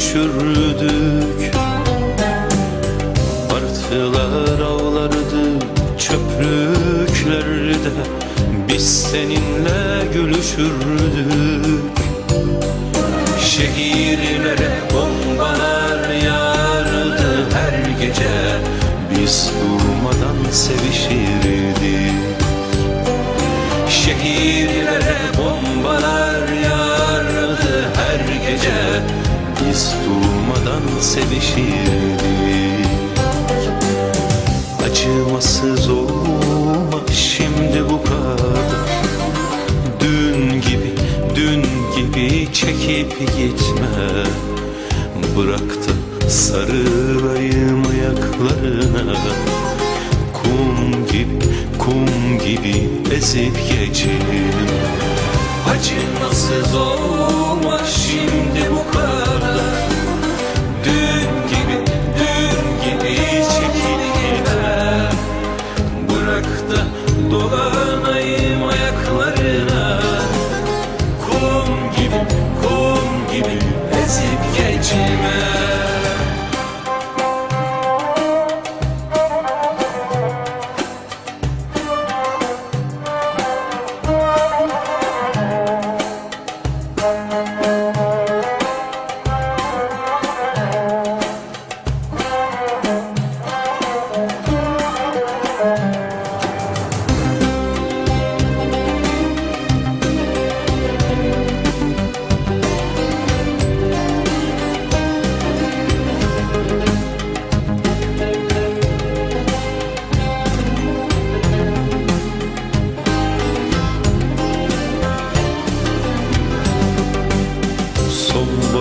sürdük Martılar avlardı çöplüklerde. Biz seninle gülüşürdük Şehirlere bombalar yağardı. Her gece Biz durmadan sevişirdik. Şehirlere bombalar gece Biz durmadan sevişirdik. Acımasız olma şimdi bu kadar. Dün gibi, dün gibi çekip gitme. Bırak da sarılayım ayaklarına Kum gibi, kum gibi ezip geçelim Acımasız olma şimdi Bırak da dolanayım Kum gibi, kum gibi ezip geçme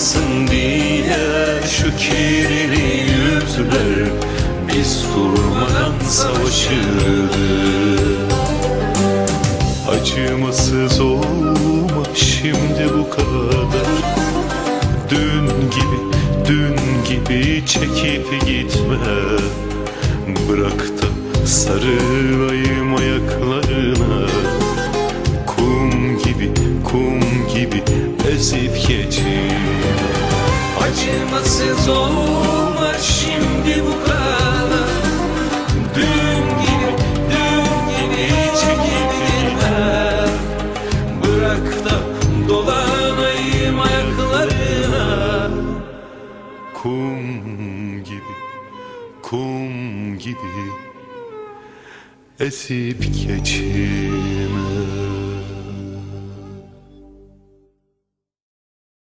Aydınlansın diye şu kirli yüzler. Biz durmadan savaşırdık Acımasız olma şimdi bu kadar. Dün gibi, dün gibi çekip gitme. Bırak da sarılayım ayaklarına Acımasız olma şimdi bu kadar. Dün gibi, dün gibi çekip gitme Bırak da dolanayım ayaklarına. Kum gibi, kum gibi Esip geçime